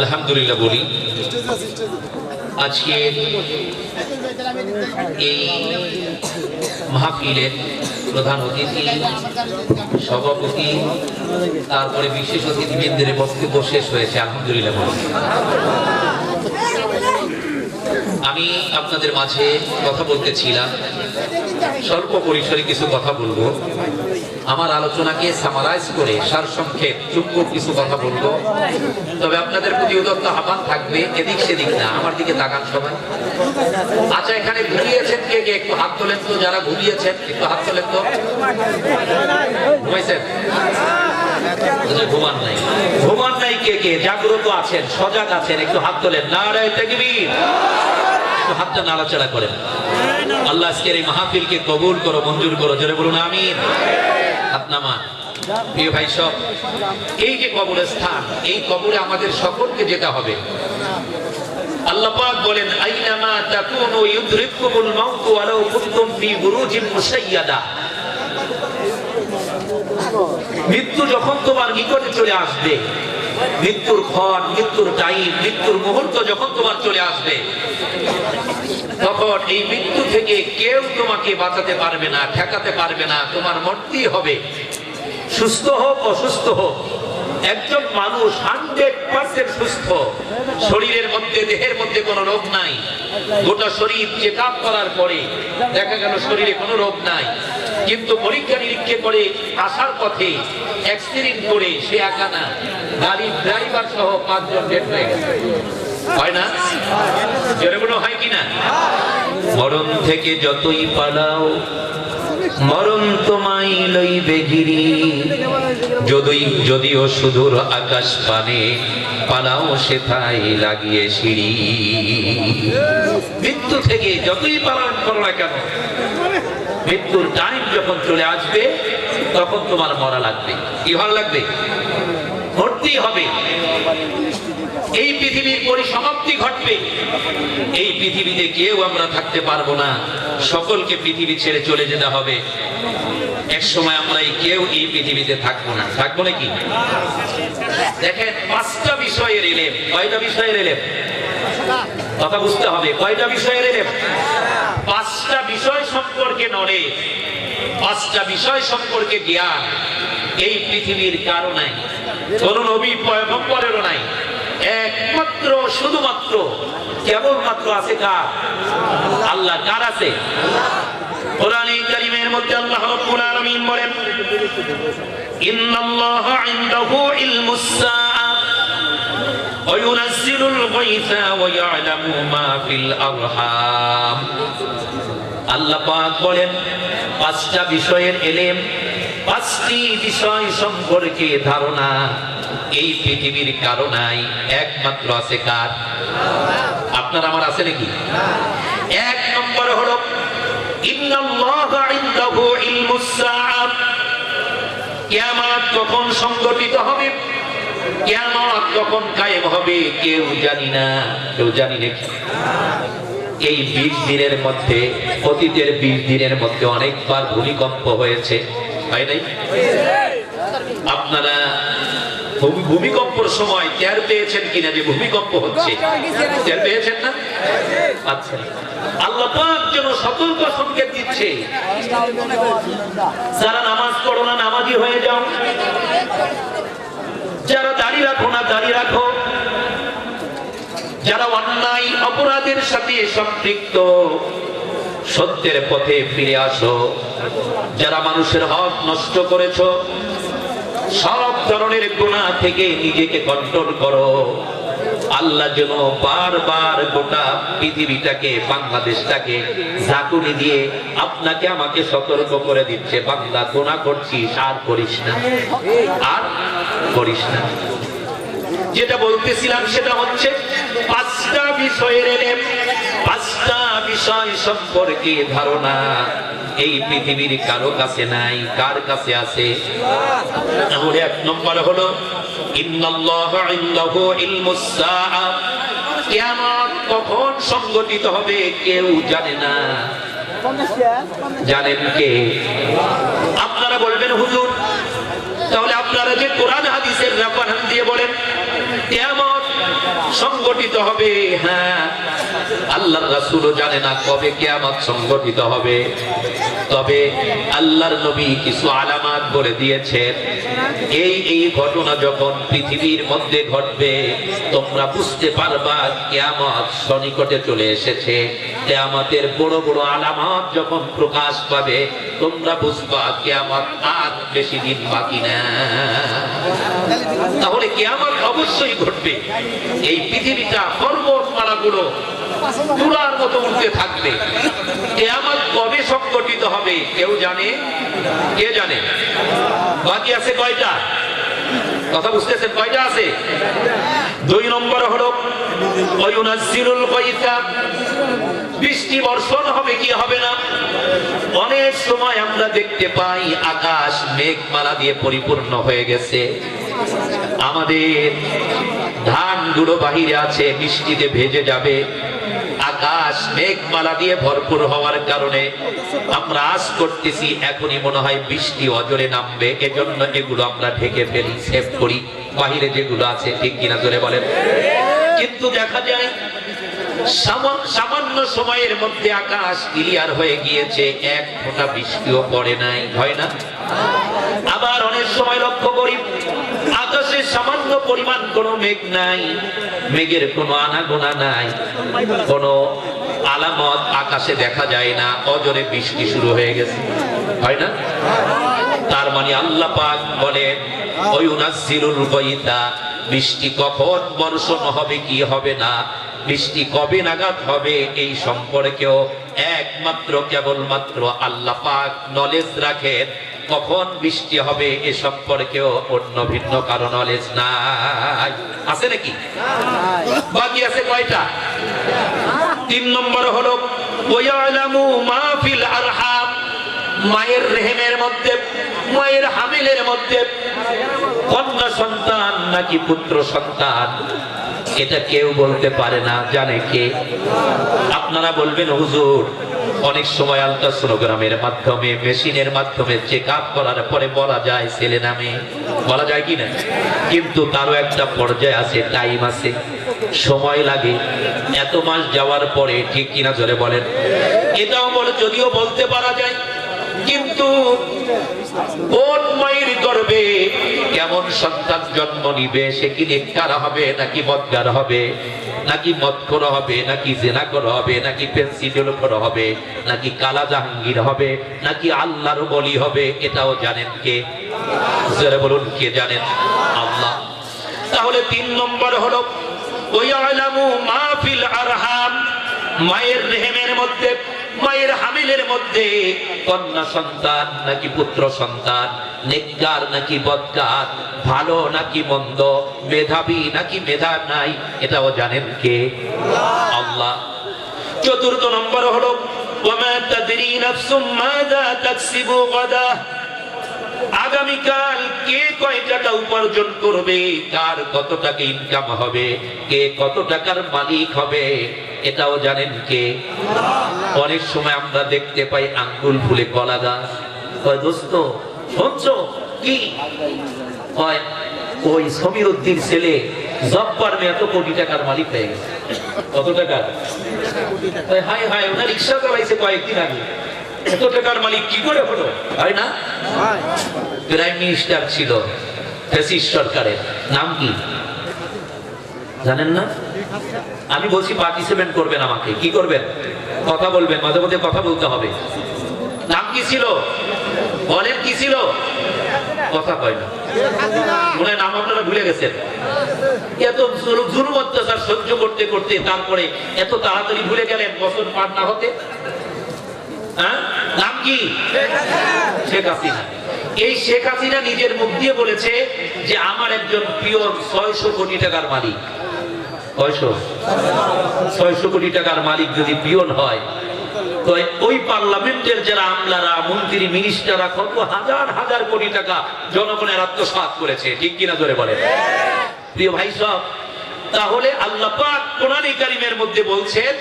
আলহামদুলিল্লাহ বলি। আজকে এই মাহফিলের প্রধান অতিথি, সভাপতি, তারপরে বিশেষ অতিথিবৃন্দের বক্তব্য শেষ হয়েছে, আলহামদুলিল্লাহ বলি। আমি আপনাদের মাঝে কথা বলতেছিলাম, স্বল্প পরিসরে কিছু কথা বলব। আমার আলোচনাকে সামারাইজ করে সারসংক্ষেপ চুম্ব কিছু কথা বলব। তবে আপনাদের প্রতি উদত্ত আহ্বান থাকবে, এদিক সেদিক না, আমার দিকে তাকান সবাই। আচ্ছা এখানে ঘুরিয়েছেন কে কে? একটু হাত তোলেন তো, যারা ঘুরিয়েছেন একটু হাত তোলেন তো। ঘুমাইছেন? ঘুমান নাই। ঘুমান নাই কে কে? জাগ্রত আছেন, সজাগ আছেন, একটু হাত তোলেন। নারায় তাকবীর। হাতটা নাড়াচাড়া করেন। আল্লাহ আজকের এই মাহফিলকে কবুল করো, মঞ্জুর করো, জোরে বলুন, আমিন। হাত নামা প্রিয় ভাই সব, এই যে কবরের স্থান, এই কবরে আমাদের সকলকে যেতে হবে। মৃত্যু যখন তোমার নিকটে চলে আসবে, মৃত্যুর ক্ষণ মৃত্যুর টাইম, মৃত্যুর মুহূর্ত যখন তোমার চলে আসবে তখন এই মৃত্যু থেকে কেউ তোমাকে বাঁচাতে পারবে না, ঠেকাতে পারবে না, তোমার মরতেই হবে। সুস্থ হোক, অসুস্থ হোক, একজন মানুষ হান্ড্রেড পার্সেন্ট সুস্থ। শরীরের মধ্যে, দেহের মধ্যে কোনো রোগ নাই। গোটা শরীর চেক আপ করার পরে দেখা গেল শরীরে কোনো রোগ নাই। কিন্তু পরীক্ষা নিরীক্ষা করে আসার পথে অ্যাক্সিডেন্ট করে সে একা না, গাড়ির ড্রাইভার সহ পাঁচজন ডেট হয়ে গেছে। হয় না? জোরে যেরকম হয় কিনা মরণ থেকে যতই পালাও, মরণ তোমায় লইবে গিরি যদই, যদিও সুদূর আকাশ পানে, পালাও সেথায় লাগিয়ে সিঁড়ি। মৃত্যু থেকে যতই পালন করো না কেন, মৃত্যুর টাইম যখন চলে আসবে, তখন তোমার মরা লাগবে। কি ভালো লাগবে? মরতেই হবে। এই পৃথিবীর পরিসমাপ্তি ঘটবে। এই পৃথিবীতে কেউ আমরা থাকতে পারব না। সকলকে পৃথিবী ছেড়ে চলে যেতে হবে। এক সময় আমরা কেউ এই পৃথিবীতে থাকব না। থাকব নাকি? দেখেন, পাঁচটা বিষয়ের এলেম। কয়টা বিষয়ের এলেম? কথা বুঝতে হবে। কয়টা বিষয়ের এলেম? পাঁচটা বিষয় সম্পর্কে নড়ে পাঁচটা বিষয় সম্পর্কে জ্ঞান এই পৃথিবীর কারও নাই। কোন নবী পয়গম্বরেরও নাই। একমাত্র, শুধুমাত্র, কেবলমাত্র আছে কার? আল্লাহ কার আছে? মধ্যে আল্লাহ আল্লাহ পাক বলেন, পাঁচটা বিষয়ের এলেম, পাঁচটি বিষয় সম্পর্কে ধারণা এই পৃথিবীর কারণাই একমাত্র আছে কার? আপনার আমার আছে নাকি? এক নম্বর হলো কখন হবে? কখন হবে? কেউ জানি না। কেউ জানি নাকি? এই বিশ দিনের মধ্যে, অতীতের বিশ দিনের মধ্যে অনেকবার ভূমিকম্প হয়েছে। হয় নাই? আপনারা ভূমিকম্পর সময় টের পেয়েছেন কিনা যে ভূমিকম্প হচ্ছে? পেয়েছেন না? আচ্ছা। আল্লাহ যেন সতর্ক সংকেত দিচ্ছে। যারা নামাজ পড়ো না, নামাজি হয়ে যাও। যারা দাড়ি রাখো না, দাড়ি রাখো। যারা অন্যায় অপরাধের সাথে সম্পৃক্ত, সত্যের পথে ফিরে আসো। যারা মানুষের হক নষ্ট করেছ, সব ধরনের গুণা থেকে নিজেকে কন্ট্রোল করো। আল্লাহ যেন বারবার গোটা পৃথিবীটাকে, বাংলাদেশটাকে ঝাঁকুনি দিয়ে আপনাকে আমাকে সতর্ক করে দিচ্ছে। বাংলা গুণা করছিস, আর করিস না। আর করিস না। যেটা বলতেছিলাম সেটা হচ্ছে পাঁচটা বিষয়ের এলেম, পাঁচটা বিষয় সম্পর্কে ধারণা। এই পৃথিবীর কারও কাছে নাই, কার কাছে আছে? তাহলে এক নম্বর হলো কখন সংগঠিত হবে কেউ জানে না। জানেন কে আপনারা বলবেন হুজুর তাহলে আপনারা যে কোরআন হাদিসের রেফারেন্স দিয়ে বলেন সংগঠিত হবে হ্যাঁ। আল্লাহ রাসুলও জানে না কবে কেয়ামত সংগঠিত হবে। তবে আল্লাহর নবী কিছু আলামাত বলে দিয়েছেন, এই এই ঘটনা যখন পৃথিবীর মধ্যে ঘটবে, তোমরা বুঝতে পারবা কিয়ামত সনিকটে চলে এসেছে। কিয়ামতের বড় বড় আলামত যখন প্রকাশ পাবে, তোমরা বুঝবা কিয়ামত আর বেশি দিন বাকি না। তাহলে কিয়ামত অবশ্যই ঘটবে। এই পৃথিবীটা পর্বতমালাগুলো তুলার মতো উঠতে থাকবে। কেয়ামত কবে সংগঠিত হবে, কেউ জানে? কে জানে? বাকি আছে কয়টা? কথা বুঝতেছেন? কয়টা আছে? দুই নম্বর হলো বৃষ্টি বর্ষণ হবে কি হবে না? অনেক সময় আমরা দেখতে পাই, আকাশ মেঘমালা দিয়ে পরিপূর্ণ হয়ে গেছে। আমাদের ধান ধানগুলো বাহিরে আছে, বৃষ্টিতে ভেজে যাবে। আকাশ মেঘমালা দিয়ে ভরপুর হওয়ার কারণে আমরা আশ করতেছি, এখনই মনে হয় বৃষ্টি অজরে নামবে। এজন্য এগুলো আমরা ঢেকে ফেলি, সেভ করি। বাহিরে যেগুলো আছে, ঠিক কিনা জোরে বলেন। কিন্তু দেখা যায়, সামা- সামান্য সময়ের মধ্যে আকাশ ক্লিয়ার হয়ে গিয়েছে, এক ফোঁটা বৃষ্টিও পড়ে নাই, হয় না? আবার অনেক সময় লক্ষ্য পরিমাণ কোনো মেঘ নাই, মেঘের কোনো আনাগোনা নাই। কোনো আলামত আকাশে দেখা যায় না, অজরে বৃষ্টি শুরু হয়ে গেছে। হয় না? তার মানে আল্লাহ পাক বলেন বৃষ্টি কখন বর্ষণ হবে, কি হবে না? বৃষ্টি কবে নাগাদ হবে, এই সম্পর্কেও একমাত্র, কেবলমাত্র আল্লাহ পাক নলেজ রাখেন। কখন বৃষ্টি হবে এ সম্পর্কেও অন্য ভিন্ন কারও নলেজ নাই। আছে নাকি? বাকি আছে কয়টা? তিন নম্বর হলো, ওয়ালামু আরহাম মায়ের রেহেমের মধ্যে, মায়ের হামিলের মধ্যে। কন্যা সন্তান নাকি পুত্র সন্তান? এটা কেউ বলতে পারে না, জানে কে? আপনারা বলবেন, হুজুর অনেক সময় আলট্রাসোনোগ্রামের মাধ্যমে, মেশিনের মাধ্যমে চেক আপ করার পরে বলা যায় ছেলে নামে। বলা যায় কি না? কিন্তু তারও একটা পর্যায় আছে, টাইম আছে, সময় লাগে। এত মাস যাওয়ার পরে ঠিক কিনা জোরে বলেন? এটাও বলে, যদিও বলতে পারা যায়, কিন্তু কোন মায়ের গর্বে কেমন সন্তান জন্ম নিবে, সে কি নেককার হবে নাকি বদগার হবে? নাকি মৎকর হবে, নাকি জেনাকর হবে, নাকি পেন্সিডল করা হবে, নাকি কালা জাহাঙ্গীর হবে, নাকি আল্লাহর বলি হবে, এটাও জানেন কে? বলুন, কে জানেন? আল্লাহ। তাহলে তিন নম্বর হলো, ওয়ালামু মা ফিল আরহাম, মায়ের রেহেমের মধ্যে, মায়ের হামিলের মধ্যে কন্যা সন্তান নাকি পুত্র সন্তান? নেককার নাকি বদকার, ভালো নাকি মন্দ, মেধাবী নাকি মেধা নাই, এটাও জানেন কে? আল্লাহ। চতুর্থ নম্বর হলো আগামীকাল কে উপার্জন করবে, কার ইনকাম হবে, কে কত টাকার মালিক হবে, এটাও জানেন কে? অনেক সময় আমরা দেখতে পাই আঙ্গুল ফুলে কলা গাছ। দোস্ত শুনছো কি? হয় ওই সমীর উদ্দিন ছেলে জব্বার মেয়ে এত কোটি টাকার মালিক হয়ে গেছে। কত টাকার কয়, ওনার রিক্সা চালাইছে কয়েকদিন আগে। এত টাকার মালিক কি করে হলো? হয় না? প্রাইম মিনিস্টার ছিল ফেসিস সরকারের। নাম কি? জানেন না? আমি বলছি পার্টিসিপেন্ট করবেন আমাকে। কি করবেন? কথা বলবেন মাঝে মধ্যে কথা বলতে হবে। নাম কি ছিল? বলেন কি ছিল? কথা কয় না। মনে নাম আপনারা ভুলে গেছেন। এত জুলুম অত্যাচার সহ্য করতে করতে তারপরে এত তাড়াতাড়ি ভুলে গেলেন, বছর পার না হতে? হ্যাঁ? শেখ হাসিনা। এই শেখ হাসিনা নিজের মুখ দিয়ে বলেছে যে, আমার একজন পিওর ছয়শো কোটি টাকার মালিক। কয়শো ছয়শো কোটি টাকার মালিক যদি পিওন হয় তো ওই পার্লামেন্টের যারা আমলারা মন্ত্রী মিনিস্টাররা কত হাজার হাজার কোটি টাকা জনগণের আত্মসাৎ করেছে ঠিক কিনা ধরে বলে প্রিয় ভাই সব তাহলে আল্লাহ পাক কোরআনে কারিমের মধ্যে বলছেন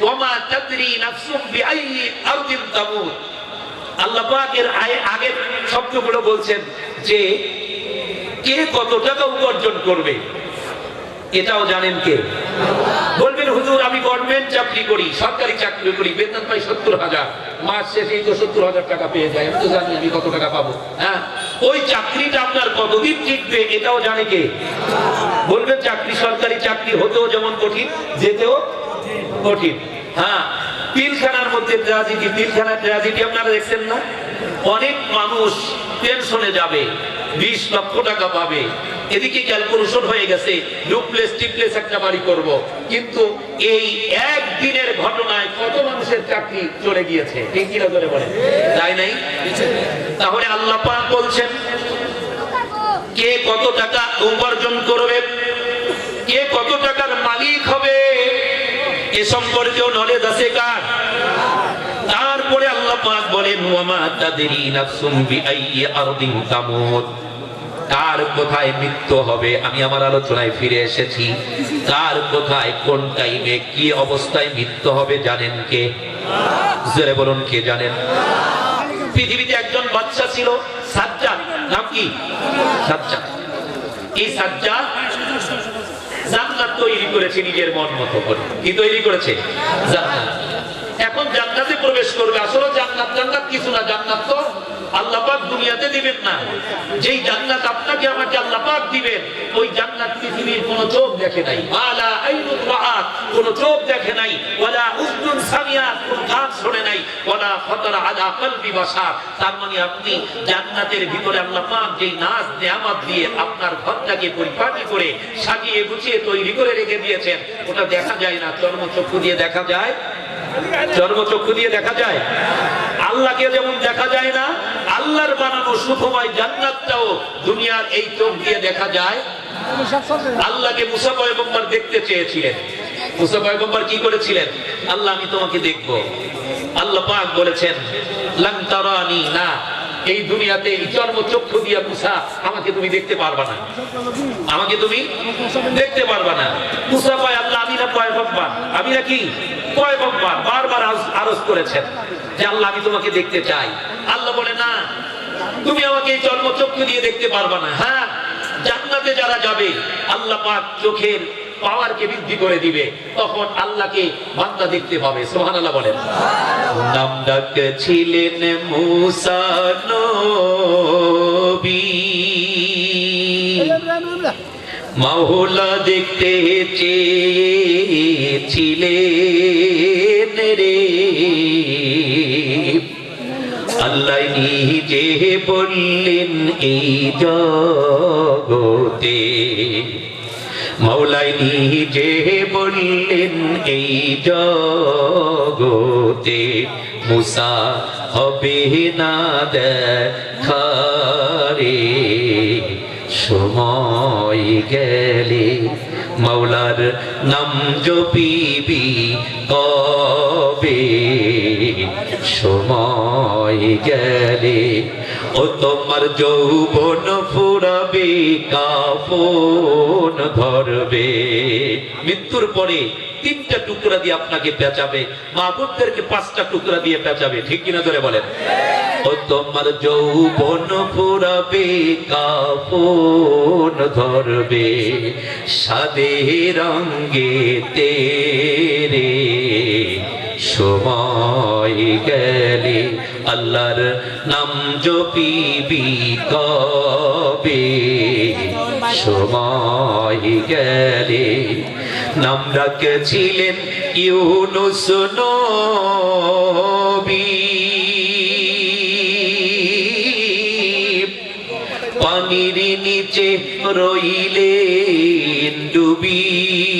ওমা তাদরি নাফসুম বিআইয়ি আরদিন তামুত। আল্লাহ পাকের আয়- আগের শব্দগুলো বলছেন যে কে কত টাকা উপার্জন করবে? এটাও জানেন কে? বলবেন, হুজুর, আমি গভর্নমেন্ট চাকরি করি, সরকারি চাকরি করি, বেতন পাই সত্তর হাজার। মাস শেষে তো সত্তর হাজার টাকা পেয়ে যায়। আমি তো জানি আমি কত টাকা পাবো হ্যাঁ? ওই চাকরিটা আপনার কতদিন টিকবে, এটাও জানে কে? বলবেন, চাকরি সরকারি চাকরি হতেও যেমন কঠিন, যেতেও কঠিন হ্যাঁ? পিলখানার মধ্যে ট্রাজেডি পিলখানার ট্রাজেডি আপনারা দেখছেন না? অনেক মানুষ পেনশনে যাবে, বিশ লক্ষ টাকা পাবে। এদিকে ক্যালকুলেশন হয়ে গেছে ডুপ্লেস টিপ্লেস একটা বাড়ি করব। কিন্তু এই একদিনের ঘটনায় কত মানুষের চাকরি চলে গিয়েছে? ঠিক কিনা করে বলে তাই নাই? তাহলে আল্লাহ বলছেন, কে কত টাকা উপার্জন করবে? কে কত টাকার মালিক হবে? এ সম্পর্কেও নলেজ আছে কার? তারপরে আল্লাহ বলেন ওয়ামা তাদরি নাফসুম আরদিন তামুত। কার কোথায় মৃত্যু হবে? আমি আমার আলোচনায় ফিরে এসেছি। কার কোথায়, কোন টাইমে কি অবস্থায় মৃত্যু হবে জানেন কে? জোরে বলুন কে জানেন? পৃথিবীতে একজন বাচ্চা ছিল, সাজ্জাদ। নাম কি? সাজ্জাদ। এই সাজ্জাদ জান্নাত তৈরি করেছে নিজের মন মতো করে। কি তৈরি করেছে? জান্নাত। এখন জান্নাতে প্রবেশ করবে। আসলে জান্নাত জান্নাত কিছু না, জান্নাত তো আল্লাহ পাক দুনিয়াতে দিবেন না। যেই জান্নাত আপনাকে, আমাকে আল্লাহ পাক দিবেন, ওই জান্নাত পৃথিবীর কোন চোখ দেখে নাই। আলা রাআত কোন চোখ দেখে নাই। ওয়ালা কোন নাই। ওয়ালা আলা কলবি বাশার তার মানে আপনি জান্নাতের ভিতরে যেই নাজ, নেয়ামত দিয়ে আপনার ঘরটাকে পরিপাটি করে সাজিয়ে গুছিয়ে তৈরি করে রেখে দিয়েছেন, ওটা দেখা যায় না। চর্মচক্ষু দিয়ে দেখা যায়? চর্মচক্ষু দিয়ে দেখা যায়? আল্লাহকে যেমন দেখা যায় না আল্লাহর বানানো সুখময় জান্নাতটাও দুনিয়ার এই চোখ দিয়ে দেখা যায়। আল্লাহকে মুসা পয়গম্বর দেখতে চেয়েছিলেন। মুসা পয়গম্বর কি করেছিলেন? আল্লাহ, আমি তোমাকে দেখব। আল্লাহ পাক বলেছেন, লান তারানি না, এই দুনিয়াতে এই জন্ম চক্ষু দিয়া মুসা আমাকে তুমি দেখতে পারবা না। আমাকে তুমি দেখতে পারবা না। মুসা পায় আল্লাহ, আমি না পয়গম্বর আমি না কি? পয়গম্বর বারবার আরজ করেছেন যে, আল্লাহ, আমি তোমাকে দেখতে চাই। আল্লাহ বলে, না, তুমি আমাকে এই জন্ম চক্ষু দিয়ে দেখতে পারবা না। হ্যাঁ জান্নাতে যারা যাবে, আল্লাহ পাক চোখের পাওয়ারকে বৃদ্ধি করে দিবে। তখন আল্লাহকে বান্দা দেখতে পাবে। সোহান আল্লাহ বলেন। নাম ডাক ছিলেন মুসা নবী। মাওলা দেখতে চেয়েছিলেন রে। আল্লাহ নিজে বললেন, এই জগতে। মাওলাই নিজে বললেন, এই জগতে মুসা হবে না দেখারে। সময় গেলে মাওলার নাম জপিবি কবে? সময় গেলে ও তোমার যৌবন ফুরাবে, কাফন ধরবে মৃত্যুর পরে তিনটা টুকরা দিয়ে আপনাকে পেঁচাবে মা বোনদেরকে পাঁচটা টুকরা দিয়ে পেঁচাবে, ঠিক কিনা ধরে বলেন? ও তোমার যৌবন ফুরাবে কাপন ধরবে, সাদে রঙ্গে তেরে। সময় গেলে আল্লাহর নাম জপিবি কবে? সময় গেলে নাম রাখছিলেন ইউনুস নবী। পানির নিচে রইলেন ডুবি।